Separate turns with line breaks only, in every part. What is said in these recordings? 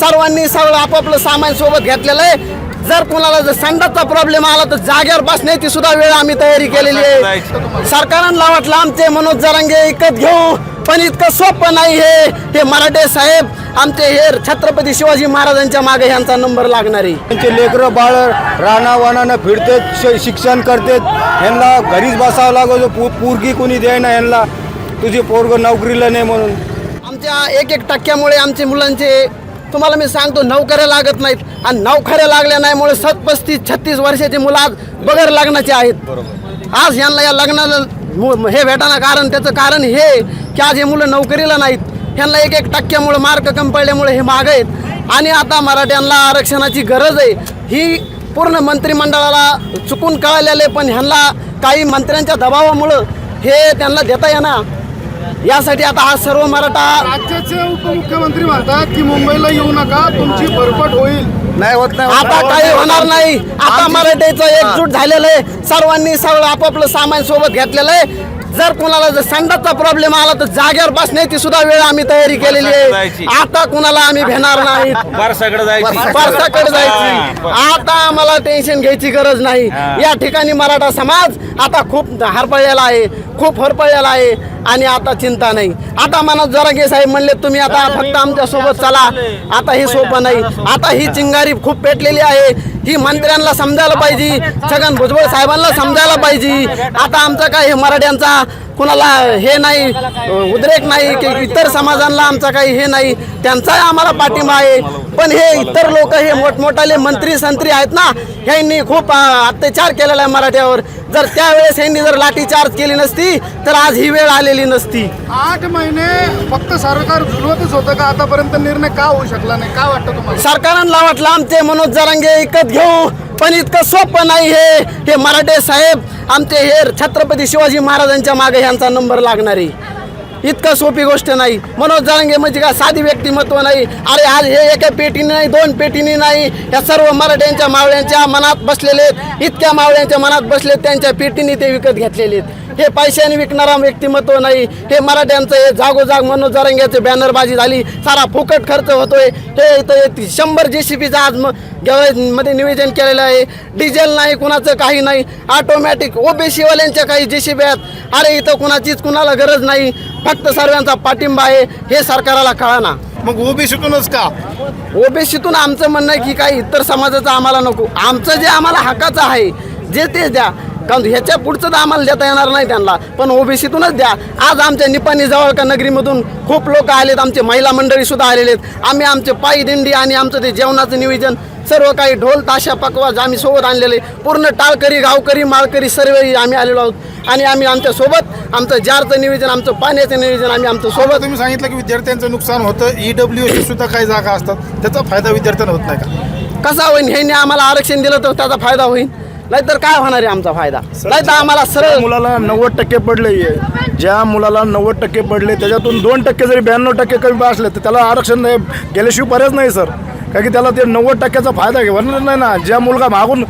सर्वांनी सगळं आपापलं सामान सोबत घेतलेलं आहे. जर कोणाला जर संडासचा प्रॉब्लेम आला तर जागेवर बसण्याची सुद्धा वेळ आम्ही तयारी केलेली आहे. सरकारांना वाटलं आमचे मनोज जरांगे विकत घेऊ पण इतकं सोपं नाही हे. हे मराठे साहेब आमचे हे छत्रपती शिवाजी महाराजांच्या मागे यांचा नंबर लागणार. आहे
त्यांचे लेकरं बाळ रानावानानं फिरतेत शिक्षण करतेत. यांना घरीच बसावं लागत पू पूरगी कोणी द्यायना यांना. तुझी पोरग नोकरीला नाही म्हणून.
आमच्या एक एक टक्क्यामुळे आमचे मुलांचे तुम्हाला मी सांगतो नोकऱ्या लागत नाहीत. आणि नोकऱ्या लागल्या नाहीमुळे सत पस्तीस छत्तीस वर्षाची मुलं आज बगर लग्नाचे आहेत. आज यांना या लग्नाला हे भेटाना कारण त्याचं कारण हे की आज हे मुलं नोकरीला नाहीत. ह्यांना एक एक टक्क्यामुळे मार्क कमी पडल्यामुळे हे माग आहेत. आणि आता मराठ्यांना आरक्षणाची गरज आहे. ही पूर्ण मंत्रिमंडळाला चुकून कळालेले पण ह्यांना काही मंत्र्यांच्या दबावामुळं हे त्यांना देता येणार. यासाठी आता हा सर्व मराठा
राज्याचे उपमुख्यमंत्री म्हणतात की मुंबईला येऊ नका तुमची भरपट होईल.
नाही होत नाही
आता काही होणार नाही. आता मराठीचं एकजूट झालेलं आहे. सर्वांनी सगळं आपापलं सामान सोबत घेतलेलं आहे. जर कोणाला जर संडासचा प्रॉब्लेम आला तर जागेवर बसण्याची सुद्धा वेळ आम्ही तयारी केलेली आहे. आता कुणाला आम्ही भेणार नाही.
बारसाकडे जायची.
पारसाकडे जायची. आता आम्हाला टेन्शन घ्यायची गरज नाही. या ठिकाणी मराठा समाज आता खूप हरपळलेला आहे. खूप हरपळलेला आहे. आणि आता चिंता नाही. आता मनोज जरांगे साहेब म्हणले तुम्ही आता फक्त आमच्यासोबत चला. आता हे सोपं नाही. आता ही चिंगारी खूप पेटलेली आहे. ही मंत्र्यांना समजायला पाहिजे. छगन भुजबळ साहेबांना समजायला पाहिजे. आता आमचा काय हे मराठ्यांचा कुणाला हे नाही उद्रेक नाही की इतर समाजांना आमचा काही हे नाही. त्यांचाही आम्हाला पाठिंबा आहे. पण हे इतर लोक हे मोठमोठाले मंत्री संत्री आहेत ना ह्यांनी खूप अत्याचार केलेला आहे मराठ्यावर. जर त्यावेळेस ह्यांनी जर लाठीचार्ज केली नसती तर आज ही वेळ आलेली नसती.
आठ महिने फक्त सरकार झुलवतच होतं का? आतापर्यंत निर्णय का होऊ शकला नाही? काय वाटतं तुम्हाला?
सरकारांना वाटलं आमचे मनोज जरांगे विकत घेऊ पण इतकं सोपं नाही हे. हे मराठे साहेब आमचे हे छत्रपती शिवाजी महाराजांच्या मागे यांचा नंबर लागणार. आहे इतकं सोपी गोष्ट नाही. मनोज जरांगे म्हणजे काय? साधी व्यक्तिमत्व नाही. अरे आज हे एका पेटीने नाही दोन पेटीने नाही. या सर्व मराठ्यांच्या मावळ्यांच्या मनात बसलेले इतक्या मावळ्यांच्या मनात बसलेत त्यांच्या पेटीने ते विकत घेतलेले आहेत. हे पैशाने विकणारा व्यक्तिमत्व नाही. हे मराठ्यांचं हे जागोजाग मनोज जरांग्याचे बॅनरबाजी झाली. सारा फुकट खर्च होतोय. हे इथं शंभर जे सी बीचा आज मध्ये निवेदन केलेलं आहे. डिझेल नाही कुणाचं काही नाही. ऑटोमॅटिक ओबीसीवाल्यांच्या काही जे सी बी आहेत. अरे इथं कुणाचीच कुणाला गरज नाही. फक्त सर्वांचा पाठिंबा आहे. हे सरकाराला कळाना.
मग ओबीसीतूनच का?
ओबीसीतून आमचं म्हणणं आहे की काही इतर समाजाचं आम्हाला नको. आमचं जे आम्हाला हक्काचं आहे जे ते द्या. कारण ह्याच्या पुढचं तर आम्हाला देता येणार नाही त्यांना. पण ओबीसीतूनच द्या. आज आमच्या निपाणी जवळ का नगरीमधून खूप लोक आलेत आमचे महिला मंडळी सुद्धा आलेले आहेत. आम्ही आमचे पायी दिंडी आणि आमचं ते जेवणाचं नियोजन सर्व काही ढोल ताशा पकवाज आम्ही सोबत आणलेले. पूर्ण टाळकरी गावकरी माळकरी सर्व आम्ही आलेलो आहोत. आणि आम्ही आमच्यासोबत आमचं जारचं नियोजन आमचं पाण्याचं नियोजन आम्ही आमचं
सोबत तुम्ही सांगितलं की विद्यार्थ्यांचं नुकसान होतं. ईडब्ल्यू एस सुद्धा काही जागा असतात. त्याचा फायदा विद्यार्थ्यांना होत नाही का?
कसा होईल ह्यांनी आम्हाला आरक्षण दिलं तर त्याचा फायदा होईल नाहीतर काय होणार आहे आमचा फायदा? नाहीतर आम्हाला
ज्या
सरळ
मुलाला नव्वद टक्के पडले ज्या मुलाला नव्वद टक्के पडले त्याच्यातून दोन टक्के जरी ब्याण्णव टक्के कमी असले तर त्याला आरक्षण नाही गेल्याशिवाय पर्यायच नाही सर. कारण की त्याला ते नव्वद टक्क्याचा फायदा घेणार नाही ना. ज्या मुलगा मागून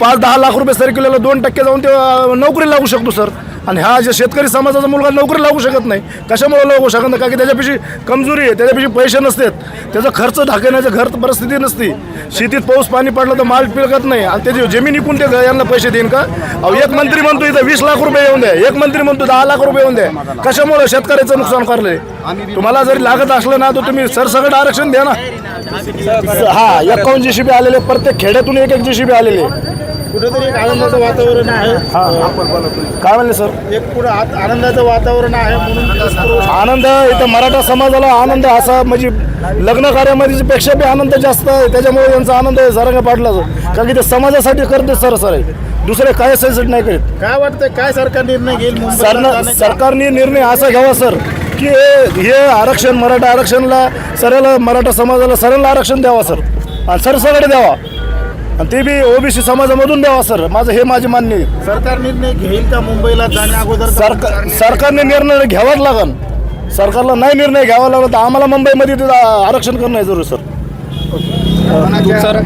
पाच दहा लाख रुपये सर्क्युलरला दोन टक्के जाऊन ते नोकरी लागू शकतो सर. आणि हा जे शेतकरी समाजाचा मुलगा नोकरी लागू शकत नाही कशामुळे लागू शकत नाही? कारण की कमजोरी आहे त्याच्यापेक्षा पैसे नसतात. त्याचा खर्च ढाकण्याची घर परिस्थिती नसती. शेतीत पाऊस पाणी पडलं तर माल पिळकत नाही. आणि त्याची जमीन इकून ते यांना पैसे देईन का? अहो एक मंत्री म्हणतो इथं वीस लाख रुपये येऊन द्या. एक मंत्री म्हणतो दहा लाख रुपये येऊन द्या. कशामुळे शेतकऱ्याचं नुकसान करले तुम्हाला जरी लागत असलं ना तर तुम्ही सरसकट आरक्षण द्या ना. हा एकावन्न जी सी बी आलेले प्रत्येक खेड्यातून एक एक जी सी बी आलेले.
कुठेतरी एक आनंदाचं वातावरण आहे.
हा काय म्हणले सर?
एक पुढे आनंदाचं वातावरण आहे म्हणून
आनंद इथं मराठा समाजाला आनंद असा म्हणजे लग्न कार्यामध्ये पेक्षा बी आनंद जास्त आहे त्याच्यामुळे यांचा आनंद आहे सारंग पाटलाचा कारण की ते समाजासाठी करते सर सर दुसरे काय साठी नाही करीत.
काय वाटतंय काय सरकार निर्णय घेईल
सरनं? सरकारने निर्णय असा घ्यावा सर की हे आरक्षण मराठा आरक्षणला सरळ मराठा समाजाला सरळ आरक्षण द्यावा सर. आणि सरसकट द्यावा. आणि ते बी ओबीसी समाजामधून द्यावा सर. माझं हे माझे मान्य आहे.
सरकार निर्णय घेईल का मुंबईला जाण्या अगोदर
सरकार सरकारने निर्णय घ्यावाच लागन. सरकारला नाही निर्णय घ्यावा लागला तर आम्हाला मुंबईमध्ये आरक्षण करणं आहे जरूर सर.
सर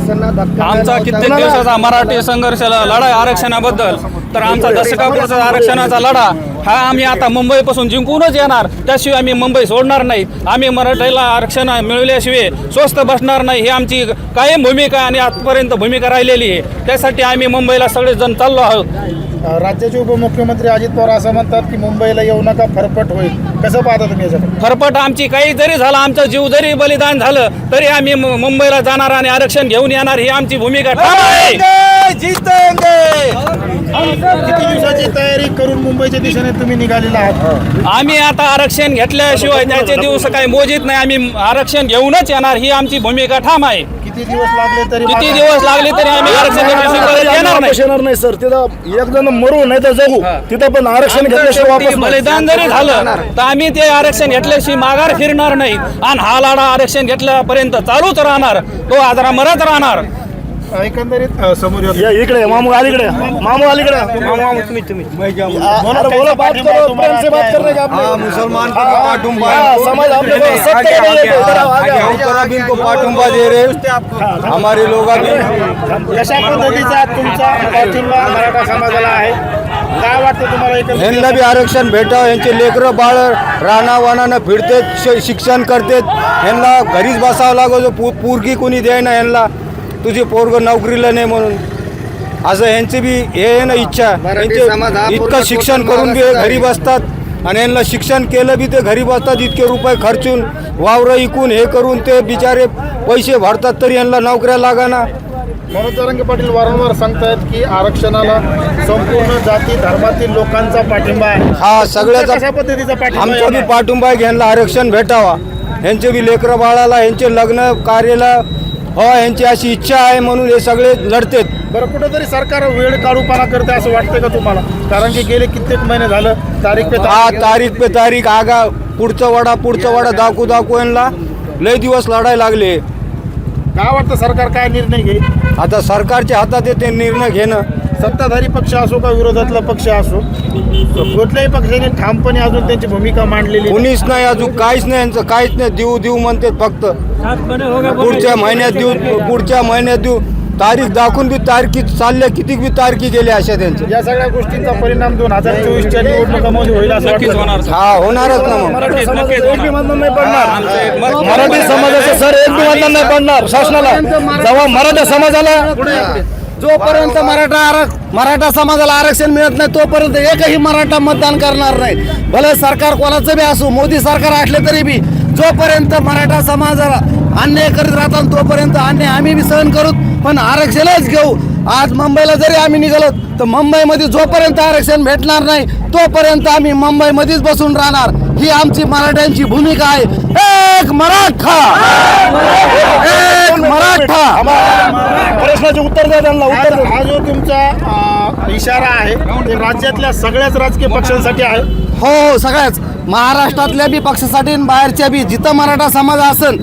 आमचा कित्येक दिवसाचा मराठी संघर्ष लढा आरक्षणाबद्दल तर आमचा दशकापूरचा आरक्षणाचा लढा हा आम्ही आता मुंबईपासून जिंकूनच येणार. त्याशिवाय आम्ही मुंबई सोडणार नाही. आम्ही मराठीला आरक्षण मिळवल्याशिवाय स्वस्त बसणार नाही. ही आमची कायम भूमिका आणि आजपर्यंत भूमिका राहिलेली आहे. त्यासाठी आम्ही मुंबईला सगळेजण चाललो आहोत.
राज्याचे उपमुख्यमंत्री अजित पवार असं म्हणतात की मुंबईला येऊ नका फरफट होईल. कसं पाहता तुम्ही याच्याकडे?
फरफट आमची काही जरी झालं आमचा जीव जरी बलिदान झालं तरी आम्ही मुंबईला जाणार आणि आरक्षण घेऊन येणार ही आमची भूमिका ठाम आहे.
किती दिवसाची तयारी करून मुंबईच्या दिशेने तुम्ही निघालेला आहात?
आम्ही आता आरक्षण घेतल्याशिवाय त्याचे दिवस काही मोजित नाही. आम्ही आरक्षण घेऊनच येणार ही आमची भूमिका ठाम आहे.
किती दिवस लागले तरी
किती दिवस लागले तरी आम्ही आरक्षण परत येणार नाही.
येणार नाही सर. तिथं एक जण मरू नाही तर जगू तिथं पण आरक्षण घेतल्याशिवाय
शेवटी
वापस नाही.
बलिदान जरी झालं तर आम्ही ते आरक्षण घेतल्याशिवाय माघार फिरणार नाही. आणि हा लढा आरक्षण घेतल्यापर्यंत चालूच राहणार. तो आजरा मरत राहणार.
एकंदरीत अ, समोर येतो.
या इकडे मामू अलीकडे मामू अलीकडे अरे बोलो बात करो प्रेम से बात करने का आपने
हाँ मुसलमान को
हाँ,
पाटुंबा
हाँ, समझ आपने को सब
आगे
तरह
आगे
के इधर आओ, आगे
आगे
आओ।
हम तरफ इनको पाटुंबा दे रहे हमारे लोग अभी
कशा पद्धतीचा तुमचा पाठिंबा मराठा समाजाला आहे. काय वाटतं तुम्हाला एकंदरीत?
यांना बी आरक्षण भेटावं यांचे लेकरं बाळ राणा वानानं फिरतेत श- शिक्षण करतेत. यांना घरीच बसावं लागत पू पूरगी कोणी द्यायना यांना. तुझे पोरग नोकरीला नाही म्हणून. असं यांची बी हे आहे ना इच्छा. यांचे इतकं शिक्षण करून बी घरी बसतात आणि यांना शिक्षण केलं बी ते घरी बसतात इतके रुपये खर्चून वावरं इकून हे करून ते बिचारे पैसे भरतात तरी यांना नोकऱ्या लागाना.
मनोज जरांगे पाटील वारंवार सांगतायत की आरक्षणाला संपूर्ण जाती धर्मातील लोकांचा पाठिंबा आहे.
हा सगळ्याचा
कशा पद्धतीचा पाठिंबा
आमचं बी
आहे?
पाठिंबा आहे की यांना आरक्षण भेटावा. यांचे बी लेकरं बाळाला यांचे लग्न कार्याला हो यांची अशी इच्छा आहे म्हणून हे सगळे लढतेत.
बरं कुठेतरी सरकार वेळ काढूपणा करते असं वाटतं का तुम्हाला? कारण की गेले कित्येक महिने झालं तारीख पे
हा
तारीख
पे तारीख आगा पुढचं वडा पुढचं वडा दाखवू दाखवू यांना लय दिवस लढायला लागले.
काय वाटतं सरकार काय निर्णय घेईल?
आता सरकारच्या हातात आहे ते निर्णय घेणं.
सत्ताधारी पक्ष असो का विरोधातला पक्ष असो कुठल्याही पक्षाने ठामपणे अजून त्यांची भूमिका मांडलेली.
कोणीच नाही अजून काहीच नाही यांचं काहीच नाही. देऊ देऊ म्हणतात फक्त. पुढच्या महिन्यात देऊ पुढच्या महिन्यात देऊ. तारीख दाखवून बी तारखी चालल्या किती बी तारखी गेल्या अशा त्यांच्या.
या सगळ्या गोष्टींचा परिणाम दोन हजार चोवीसच्या निवडणुकामध्ये होईल असं
नक्कीच
वाटतं.
होणार सर.
हा होणारच ना मग.
मराठा. मतदान नाही पडणार. मराठी समाजाचं सर एक बी मतदान नाही पडणार. शासनाला. जेव्हा मराठा समाजाला.
जोपर्यंत मराठा आरक मराठा समाजाला आरक्षण मिळत नाही तोपर्यंत एकही मराठा मतदान करणार नाही. भले सरकार कोणाचं बी असो मोदी सरकार असले तरी बी जोपर्यंत मराठा समाजाला अन्याय करीत राहतात तोपर्यंत अन्याय आम्ही बी सहन करू पण आरक्षणच घेऊ. आज मुंबईला जरी आम्ही निघालो तर मुंबईमध्ये जोपर्यंत आरक्षण भेटणार नाही तोपर्यंत आम्ही मुंबईमध्येच बसून राहणार. ही आमची मराठ्यांची भूमिका आहे. एक मराठा! एक मराठा!
प्रश्नाचे उत्तर द्या त्यांना उत्तर
हा जो तुमचा इशारा आहे ते राज्यातल्या सगळ्याच राजकीय पक्षांसाठी आहे.
हो हो सगळ्याच. महाराष्ट्रातल्या बी पक्षासाठी आणि बाहेरच्या बी. जिथं मराठा समाज असन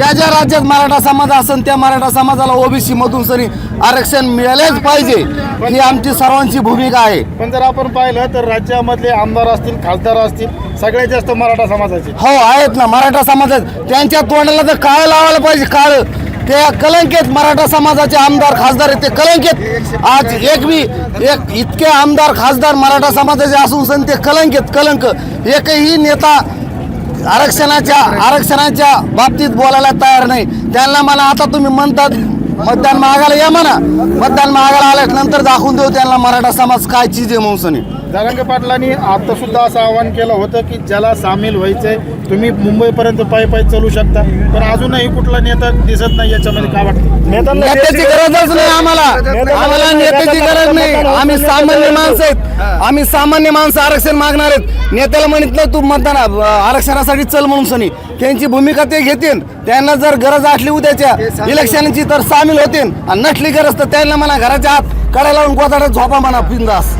ज्या ज्या राज्यात मराठा समाज असन त्या मराठा समाजाला ओबीसी मधून सरी आरक्षण मिळालेच पाहिजे ही आमची सर्वांची भूमिका आहे.
पण जर आपण पाहिलं तर राज्यामधले आमदार असतील खासदार असतील सगळ्यात जास्त मराठा समाजाचे.
हो आहेत ना मराठा समाजात. त्यांच्या तोंडाला तर काळ लावायला पाहिजे काळ. ते कलंकित मराठा समाजाचे आमदार खासदार आहेत ते कलंकित. आज एक बी एक इतके आमदार खासदार मराठा समाजाचे असून सन ते कलंकित कलंक. एकही नेता आरक्षणाच्या आरक्षणाच्या बाबतीत बोलायला तयार नाही. त्यांना मला आता तुम्ही म्हणतात मतदान मागायला या म्हणा. मतदान मागायला आल्यानंतर दाखवून देऊ त्यांना मराठा समाज काय चीज आहे म्हणून
जरांगे पाटलांनी आता सुद्धा असं आवाहन केलं होतं की ज्याला सामील व्हायचंय तुम्ही मुंबईपर्यंत पायी पायी चालू शकता. पण अजूनही कुठला नेता दिसत नाही याच्यामध्ये काय वाटतं?
नेत्याची गरजच नाही आम्हाला. आम्हाला नेत्याची गरज नाही. आम्ही सामान्य माणसं आहेत. आम्ही सामान्य माणसं आरक्षण मागणार आहेत. नेत्याला म्हणत नाही तू मतदान आरक्षणासाठी चल म्हणून सनी. त्यांची भूमिका ते घेतील. त्यांना जर गरज असली उद्याच्या इलेक्शनची तर सामील होतील. आणि नसली गरज तर त्यांना म्हणा घराच्या आत कड्या लावून गोदाड्यात झोपा म्हणा बिंदास.